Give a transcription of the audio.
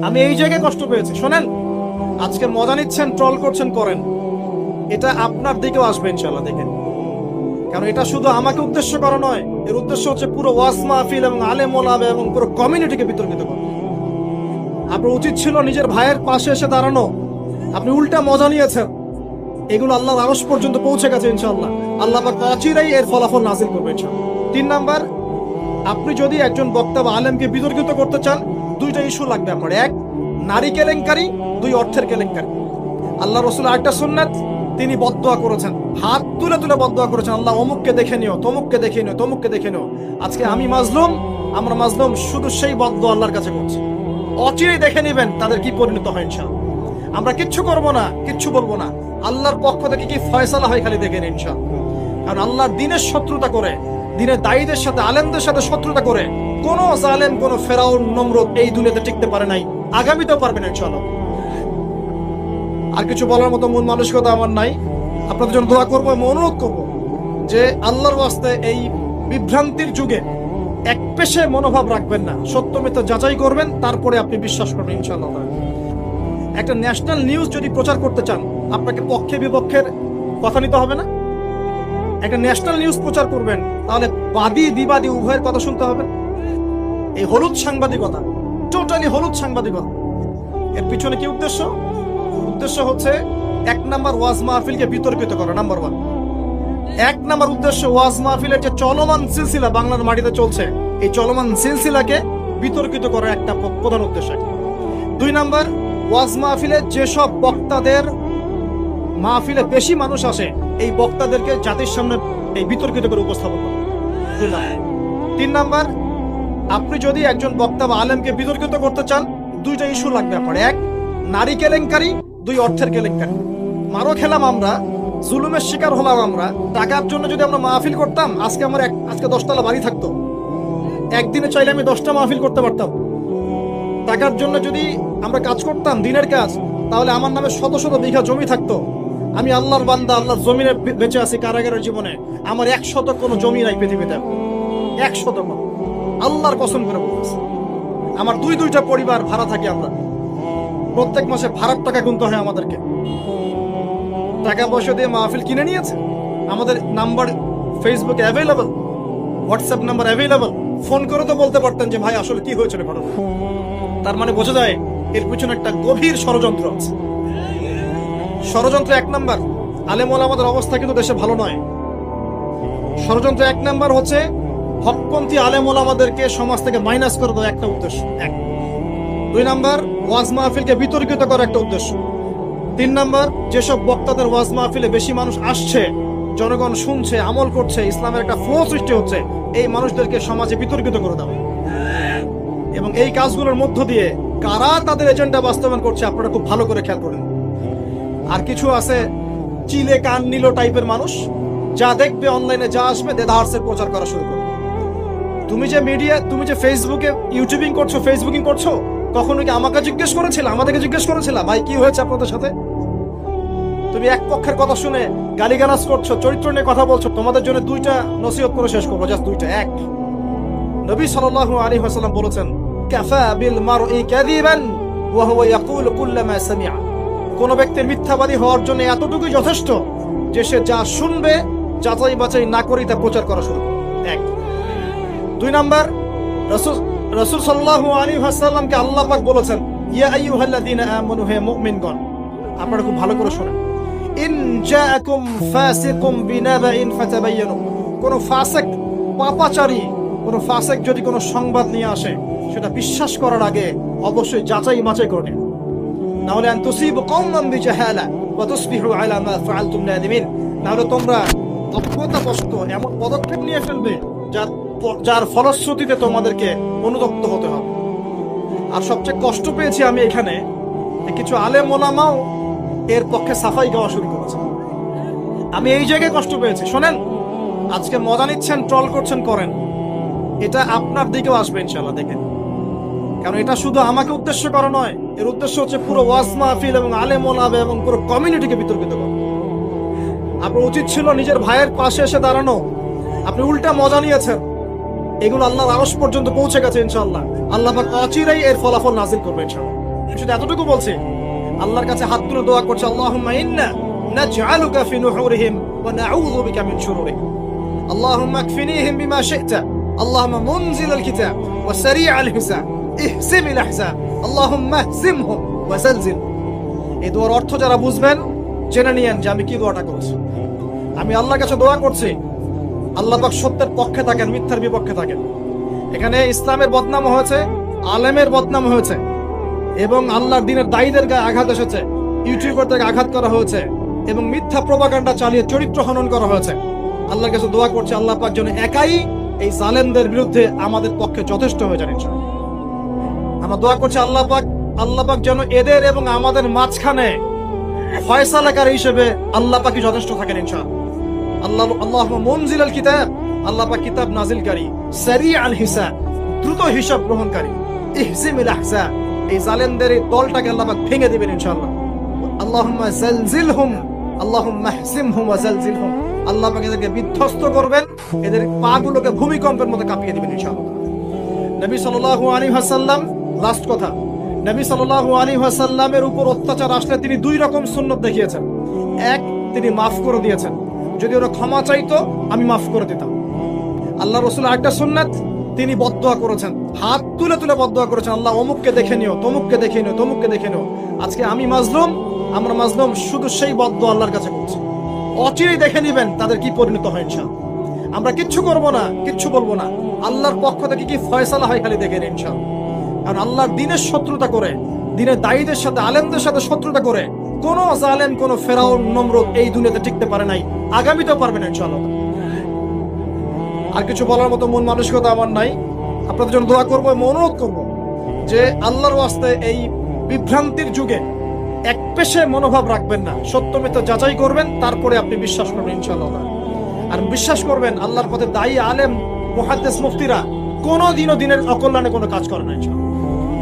আমি এই জায়গায় কষ্ট পেয়েছি। শোনেন, আজকে মজা নিচ্ছেন ট্রল করছেন, করেন। এটা আপনার দিকেও আসবে ইনশাল্লাহ দেখেন। কারণ এটা শুধু আমাকে উদ্দেশ্য করা নয়, এর উদ্দেশ্য হচ্ছে পুরো ওয়াস মাহফিল এবং আলেম ওলামা এবং পুরো কমিউনিটিকে বিতর্কিত করা। আপনার উচিত ছিল নিজের ভাইয়ের পাশে এসে দাঁড়ানো। আপনি উল্টা মজা নিয়েছেন। এগুলো আল্লাহর আরশ পর্যন্ত পৌঁছে গেছে, ইনশাআল্লাহ। আল্লাহ পাক অচিরেই এর ফলাফল নাজিল করবে, ইনশাআল্লাহ। তিন নাম্বার, আপনি যদি একজন বক্তা বা আলেমকে বিতর্কিত করতে চান দুইটা ইস্যু লাগবে আপনার। এক, নারী কেলেঙ্কারি, দুই, অর্থের কেলেঙ্কারি। আল্লাহ রসুল আরেকটা সুন্নাত, তিনি বদদোয়া করেছেন। হাত তুলে তুলে বদদোয়া করেছেন। আল্লাহ, অমুককে দেখে নিও, তমুককে দেখে নিও, তমুককে দেখে নিও। আজকে আমি মাজলুম, আমরা মাজলুম, শুধু সেই বদদোয়া আল্লাহর কাছে করছি। অচিরেই দেখে নেবেন তাদের কি পরিণত হয় ইনশাআল্লাহ। আমরা কিচ্ছু করব না, কিচ্ছু বলব না। আল্লাহর পক্ষ থেকে কি ফয়সালা হয় খালি দেখেন ইনশাআল্লাহ। কারণ আল্লাহর দিনের শত্রুতা করে দিনের দায়ীদের সাথে, আলেমদের সাথে শত্রুতা করে। কোন জালেম, কোন ফেরাউন নমরুদ এই দুনিয়াতে টিকতে পারে নাই। আগামীতেও পারবে না, ইনশাআল্লাহ। আর কিছু বলার মতো মন মানসিকতা আমার নাই। আপনাদের জন্য দোয়া করব এবং অনুরোধ করব যে আল্লাহর ওয়াস্তে এই বিভ্রান্তির যুগে এক পেশে মনোভাব রাখবেন না। সত্য মিথ্যা যাচাই করবেন, তারপরে আপনি বিশ্বাস করবেন, ইনশাআল্লাহ। একটা ন্যাশনাল নিউজ যদি প্রচার করতে চান, আপনাকে পক্ষে বিপক্ষের কথা নিতে হবে না? একটা ন্যাশনাল নিউজ প্রচার করবেন, তাহলে বাদী বিবাদী উভয়ের কথা শুনতে হবে। এই হলুদ সাংবাদিকতা, টোটালি হলুদ সাংবাদিকতা। এর পিছনে কি উদ্দেশ্য? উদ্দেশ্য হচ্ছে এক নাম্বার ওয়াজ মাহফিলকে বিতর্কিত করা নাম্বার ওয়ান এক নাম্বার উদ্দেশ্য ওয়াজ মাহফিলের যে চলমান সিলসিলা বাংলার মাটিতে চলছে, এই চলমান সিলসিলাকে বিতর্কিত করার একটা প্রধান উদ্দেশ্য। দুই নাম্বার, ওয়াজ মাহফিলে যেসব বক্তাদের মাহফিলে বেশি মানুষ আসে এই বক্তাদেরকে জাতির সামনে এই বিতর্কিত করে উপস্থাপন করা। দুই নাম্বার। তিন নাম্বার, আপনি যদি একজন বক্তা বা আলেমকে বিতর্কিত করতে চান, দুইটা ইস্যু লাগবে আপনার। এক, নারী কেলেঙ্কারি, দুই, অর্থের কেলেঙ্কারি। মারো খেলাম আমরা, জুলুমের শিকার হলাম আমরা, টাকার জন্য যদি আমরা মাহফিল করতাম, আজকে আমার এক- আজকে দশতলা বাড়ি থাকতো। একদিনে চাইলে আমি দশটা মাহফিল করতে পারতাম। টাকার জন্য যদি আমরা কাজ করতাম, দিনের কাজ, তাহলে আমার নামে শত শত বিঘা জমি থাকতো। আমি আল্লাহর বান্দা, আল্লাহর জমিনে বেঁচে আছি কারাগারের জীবনে। আমার এক শত কোনো জমি নাই পৃথিবীতে। এক শত কোনো। আল্লাহর কসম করে বলতেছি। আমার দুই দুইটা পরিবার ভাড়া থাকি আমরা। প্রত্যেক মাসে ভাড়ার টাকা গুনতে হয় আমাদেরকে। টাকা পয়সা দিয়ে মাহফিল কিনে নিয়েছে। আমাদের নাম্বার ফেসবুকে available WhatsApp number available phone করে তো বলতে পারতেন যে, ভাই, আসলে কি হয়েছিল ঘটনা? তার মানে বোঝা যায়, এর পিছনে একটা গভীর ষড়যন্ত্র আছে। ষড়যন্ত্র এক নাম্বার। আলেমল আমাদের অবস্থা কিন্তু দেশে ভালো নয়। ষড়যন্ত্র এক নাম্বার হচ্ছে, হকপন্থী আলেমল আমাদেরকে সমাজ থেকে মাইনাস করে দেওয়া একটা উদ্দেশ্য, এক। দুই নাম্বার, ওয়াজ মাহফিলকে বিতর্কিত করার একটা উদ্দেশ্য। তিন নাম্বার, যেসব বক্তাদের ওয়াজ মাহফিলে বেশি মানুষ আসছে, জনগণ শুনছে, আমল করছে, ইসলামের একটা ফ্লো সৃষ্টি হচ্ছে, এই মানুষদেরকে সমাজে বিতর্কিত করে দেওয়া। এবং এই কাজগুলোর মধ্য দিয়ে কারা তাদের এজেন্ডা বাস্তবায়ন করছে, আপনারা খুব ভালো করে খেয়াল করেন। আর কিছু আছে? চিলে কান নিল টাইপের মানুষ? যা দেখবে অনলাইনে যা আসবে দেদাহার্সের প্রচার করা শুরু করবে। তুমি যে মিডিয়া তুমি যে ফেসবুকে ইউটিউবিং করছ ফেসবুকিং করছ, কখনো কি আমাকে জিজ্ঞেস করেছিল? আমাদেরকে জিজ্ঞেস করেছিল? ভাই, কি হয়েছে আপনাদের সাথে? তুমি এক পক্ষের কথা শুনে গালিগালাজ করছ, চরিত্র নিয়ে কথা বলছো, তোমাদের জন্য দুইটা নসিহত করে শেষ করব জাস্ট দুইটা, এক। নবী সাল্লাল্লাহু আলাইহি ওয়াসাল্লাম বলেছেন, কাফা বিল মারই কাযিবান ওয়া হুয়া ইয়াকুলু কুল্লামা সামিআ। কোন ব্যক্তির মিথ্যাবাদী হওয়ার জন্য এতটুকুই যথেষ্ট যে সে যা শুনবে, যাচাই বাছাই না করেই তা প্রচার করা শুরু এক। দুই নাম্বার, রাসূল রাসূল সাল্লাল্লাহু আলাইহি ওয়াসাল্লামকে আল্লাহ পাক বলেছেন, ইয়া আইয়ুহাল্লাযীনা আমানু, হে মুমিনগণ। আপনারা খুব ভালো করে শুনেন। ইন জাআকুম ফাসিকুম বিনাবাইন ফাতাবায়ানু কোন ফাসিক, পাপাচারী, কোন ফাসিক যদি কোনো সংবাদ নিয়ে আসে, সেটা বিশ্বাস করার আগে অবশ্যই যাচাই বাছাই করে নাহলে আন ওয়া তুসবিহু আলা মা ফাআলতুম নাদিমিন। নাহলে তোমরা এমন পদক্ষেপ নিয়ে ফেলবে যার যার ফলশ্রুতিতে তোমাদেরকে অনুতপ্ত হতে হবে। আর সবচেয়ে কষ্ট পেয়েছি আমি এখানে কিছু আলেম ওলামাও এর পক্ষে সাফাই গাওয়া শুরু করেছে। আমি এই জায়গায় কষ্ট পেয়েছি। শোনেন, আজকে মজা নিচ্ছেন, ট্রল করছেন, করেন। এটা আপনার দিকেও আসবে ইনশাল্লাহ দেখেন। কারণ এটা শুধু আমাকে উদ্দেশ্য করা নয়, এর উদ্দেশ্য হচ্ছে পুরো ওয়াজ মাহফিল এবং আলেমোলাবে এবং পুরো কমিউনিটিকে বিতর্কিত করা। আপনার উচিত ছিল নিজের ভাইয়ের পাশে এসে দাঁড়ানো। আপনি উল্টা মজা নিয়েছেন। এগুলো আল্লাহর আরস পর্যন্ত পৌঁছে গেছে ইনশাল্লাহ আল্লাহ পাক অচিরাই এর ফলাফল নাজিল করবে ইনশাল্লাহ শুধু এতটুকু বলছি, আল্লাহর কাছে হাত তুলে দোয়া করছে, আল্লাহুম্মা ইন্না নাজআলুকা ফি নুহুরিহিম ওয়া নাউযু বিকা মিন শুরুরিহিম আল্লাহুম্মা আকফিনিহিম বিমা শি'তা। আল্লাহুম্মা মুনজিলাল কিতাব ওয়া সারি'আল হিসাব। ইহসিম ইল আহজাব আল্লাহুম্মা ইহসিমহুম ওয়া জালজিল এই দোয়ার অর্থ যারা বুঝবেন, জেনে নিয়েন যে আমি কি দোয়াটা করছি। আমি আল্লাহর কাছে দোয়া করছি, আল্লাহ পাক সত্যের পক্ষে থাকেন, মিথ্যার বিপক্ষে থাকেন। এখানে ইসলামের বদনাম হয়েছে, আলেমের বদনাম হয়েছে, এবং আল্লাহর দিনের দায়ীদের গায়ে আঘাত এসেছে ইউটিউবার ইউটিউবারদেরকে আঘাত করা হয়েছে, এবং মিথ্যা প্রবাকাণ্ডা চালিয়ে চরিত্র হনন করা হয়েছে। আল্লাহর কাছে দোয়া করছে, আল্লাহ পাক যেন একাই এই জালেমদের বিরুদ্ধে আমাদের পক্ষে যথেষ্ট হয়ে যান, ইনশাআল্লাহ। আমরা দোয়া করছি আল্লাহ পাক আল্লাহ পাক যেন এদের এবং আমাদের মাঝখানে ফয়সালাকার হিসেবে আল্লাহ পাকি যথেষ্ট থাকেন ইনশাআল্লাহ। আল্লাহ আল্লাহ মনজিল আল কিতাব, আল্লাহ পাক কিতাব নাজিলকারী সারি আল হিসাব, দ্রুত হিসাব গ্রহণকারী, ইহজিমিল আহজা এই জালেমদের এই দলটাকে আল্লাহ পাক ভেঙে দিবেন ইনশাআল্লাহ। আল্লাহুম্মা জালজিলহুম, আল্লাহুম্মা হসিমহুম ওয়া জালজিলহুম, আল্লাহ পাক এদেরকে বিধ্বস্ত করবেন, এদের পাগুলোকে ভূমিকম্পের মতো কাঁপিয়ে দিবেন ইনশাআল্লাহ। নবী সাল্লাল্লাহু আলাইহি ওয়াসাল্লাম লাস্ট কথা, নবী সাল্লাল্লাহু আলাইহি ওয়াসাল্লামের উপর অত্যাচার আসলে তিনি দুই রকম সুন্নত দেখিয়েছেন। এক, তিনি মাফ করে দিয়েছেন। যদি ওরা ক্ষমা চাইতো, আমি মাফ করে দিতাম। আল্লাহ রসুল একটা সুন্নাত, তিনি বদদোয়া করেছেন। হাত তুলে তুলে বদদোয়া করেছেন। আল্লাহ, অমুককে দেখে নিও, তমুককে দেখে নিও, তমুককে দেখে নিও। আজকে আমি মাজলুম, আমরা মাজলুম, শুধু সেই বদদোয়া আল্লাহর কাছে করছি। অচিরেই দেখে নিবেন তাদের কি পরিণত হয় ইনশাআল্লাহ। আমরা কিচ্ছু করব না, কিচ্ছু বলব না। আল্লাহর পক্ষ থেকে কি ফয়সালা হয় খালি দেখে নিন ইনশাআল্লাহ। কারণ আল্লাহর দিনের শত্রুতা করে, দিনের দায়ীদের সাথে, আলেমদের সাথে শত্রুতা করে, কোন জালেম, কোন ফেরাউন, নমরুদ এই দুনিয়াতে টিকতে পারে নাই, আগামীতেও পারবে না ইনশাআল্লাহ। আর কিছু বলার মতো মন মানসিকতা আমার নাই। আপনাদের জন্য দোয়া করব এবং অনুরোধ করব যে আল্লাহর ওয়াস্তে এই বিভ্রান্তির যুগে এক পেশে মনোভাব রাখবেন না সত্য মিথ্যা যাচাই করবেন, তারপরে আপনি বিশ্বাস করবেন ইনশাআল্লাহ। আর বিশ্বাস করবেন, আল্লাহর পথে দায়ী আলেম, মুহাদ্দিস মুফতিরা কোনো দিনও দিনের অকল্যাণে কোনো কাজ করে না ইনশাআল্লাহ।